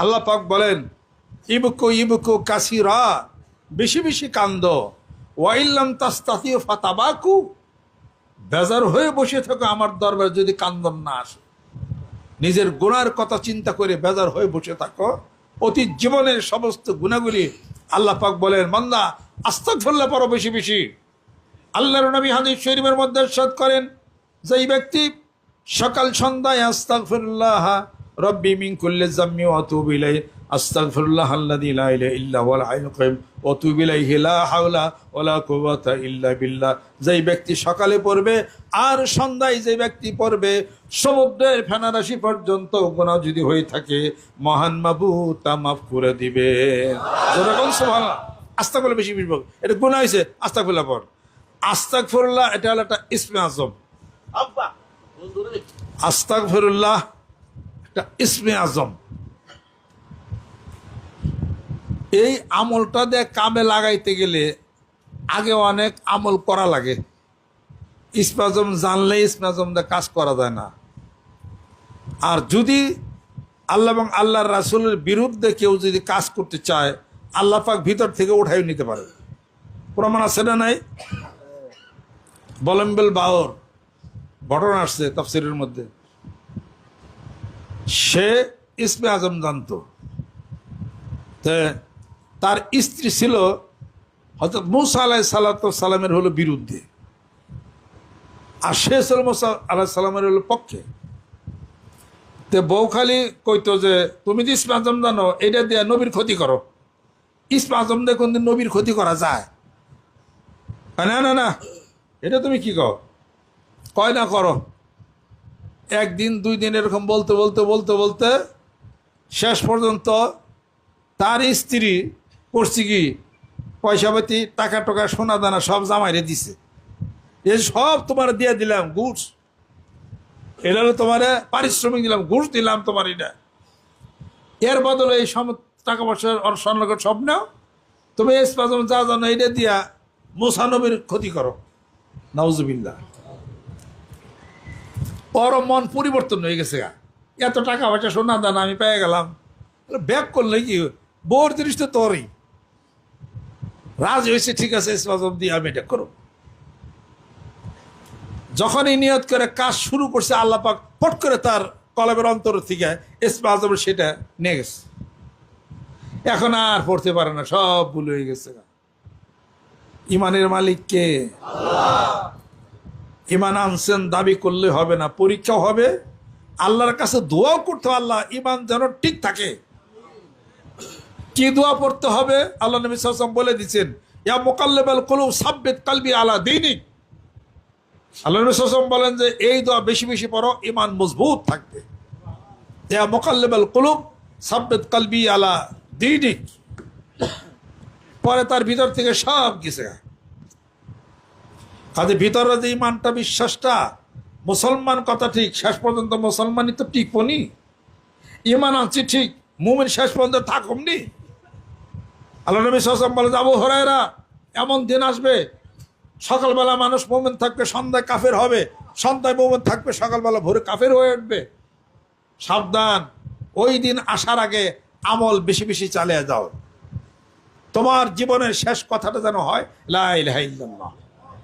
আল্লাহ পাক বলেন, ইবুকু ইবুকু কাসিরা, বেশি বেশি কান্দ। ওয়াইল্লাম তাস্তাতিও ফাতাবাকু বেজার হয়ে বসে থাকো আমার দরবারে যদি কান্দন না আসে। নিজের গুণার কথা চিন্তা করে বেজার হয়ে বসে থাকো। অতীত জীবনের সমস্ত গুণাগুলি আল্লাহ পাক বলেন মন্দা আস্তাক ফল্লা পড়ো বেশি বেশি। আল্লাহর নবী হাদিস শরীফের মধ্যে সাদ করেন, যেই ব্যক্তি সকাল সন্ধ্যায় আস্তাগফিরুল্লাহ রব্বি মিন কুল্লি জাম্মি ওয়া আতুবু ইলাইহি আস্তাগফিরুল্লাহ আল্লাযী লা ইলাহা ইল্লা হুয়াল হাইয়ুল কাইয়ুম আতুবু ইলাইহি লা হাওলা ওয়া লা কুওয়াতা ইল্লা বিল্লাহ। যেই ব্যক্তি সকালে পড়বে আর সন্ধ্যায় যে ব্যক্তি পড়বে সমুদ্রের ফেনারাশি পর্যন্ত গুনাহ যদি হয়ে থাকে মহান মাবু তা মাফ করে দিবে। যেরকম সুবহানাল্লাহ। আস্তাগফিরুল্লাহ বেশি বেশি এটা গুনাহ হয়েছে আস্তাগফিরুল্লাহ পড়। আস্তাগফিরুল্লাহ এটা হলো একটা ইসমে আজম আব্বা বন্ধুরে আস্তাগফিরুল্লাহ একটা ইসমে আজম। এই আমলটা দিয়ে কামে লাগাইতে গেলে আগে অনেক আমল করা লাগে। ইসমাজম জানলে ইসমাজম দিয়ে কাজ করা যায় না। আর যদি আল্লাহ এবং আল্লাহর রাসুলের বিরুদ্ধে কেউ যদি কাজ করতে চায়, আল্লাহ পাক ভিতর থেকে উঠাই নিতে পারে। প্রমাণ আছে না নাই? বলম্বেল বাওর ঘটনা আসছে তফসিরের মধ্যে। সে ইসমে আজম জানত। তার স্ত্রী ছিল হয়তো মুসা আলাহ সালামের হলো বিরুদ্ধে। আর সে ছিল মুসা আলাহ সালামের হলো পক্ষে। তে বউ খালি কইতো যে, তুমি যে ইসমে আজম জানো এটা দিয়ে নবীর ক্ষতি করো। ইসমে আজম দিয়ে কোনদিন নবীর ক্ষতি করা যায়? না না না, এটা তুমি কি কও? কয় না করো। একদিন, দুই দিন এরকম বলতে বলতে বলতে বলতে শেষ পর্যন্ত তার স্ত্রী করছি কি? পয়সা পাতি, টাকা টাকা, সোনা দানা সব জামাইরে দিছে। এ সব তোমার দিয়ে দিলাম, ঘুষ। এটা তোমার পারিশ্রমিক দিলাম, ঘুষ দিলাম তোমার এটা। এর বদলে এই সম টাকা পয়সার স্বর্ণকর সব নাও। তুমি স্পাজম যা জানো এটা দিয়া মুসানবীর ক্ষতি করো। নাউজুবিল্লাহ। ওর মন পরিবর্তন হয়ে গেছে এত টাকা পয়সা, সোনা দানা আমি পেয়ে গেলাম। ব্যাক করলে কি? বোর জিনিস তো তোরই। রাজ হয়েছে, ঠিক আছে দিয়ে আমি এটা করো যখনই নিয়ত করে কাজ শুরু করছে, আল্লাহ পাক পট করে তার কলমের অন্তর থেকে ইসমা সেটা নিয়ে গেছে। এখন আর পড়তে পারে না, সব ভুল হয়ে গেছে ইমানের মালিক কে? ইমান আনছেন, দাবি করলে হবে না পরীক্ষা হবে। আল্লাহর কাছে দোয়াও করতে আল্লাহ ইমান যেন ঠিক থাকে। কি দোয়া পড়তে হবে? আল্লাহ নবী সাল্লাম বলে দিচ্ছেন ইয়া মোকাল্লেবাল কলু সাব্বেত কালবি আলা দিনিক। আল্লাহ নবী সাল্লাম বলেন যে, এই দোয়া বেশি বেশি পড়ো ইমান মজবুত থাকবে। ইয়া মোকাল্লেবাল কলুব সাব্বেত কালবি আলা দিনিক। পরে তার ভিতর থেকে সব গেছে। কাজে ভিতরে যে ইমানটা, বিশ্বাসটা, মুসলমান কথা ঠিক, শেষ পর্যন্ত মুসলমানই তো টিকবনি। ইমান আনছি ঠিক, মুমিন শেষ পর্যন্ত থাকুমনি। আল্লাহ নবী সাল্লাম বলে যাব হরাইরা এমন দিন আসবে, সকালবেলা মানুষ মোমেন থাকবে, সন্ধ্যায় কাফের হবে, সন্ধ্যায় মোমেন থাকবে, সকালবেলা ভোরে কাফের হয়ে উঠবে। সাবধান, ওই দিন আসার আগে আমল বেশি বেশি চালিয়ে যাও। তোমার জীবনের শেষ কথাটা যেন হয় লাইল্লাহ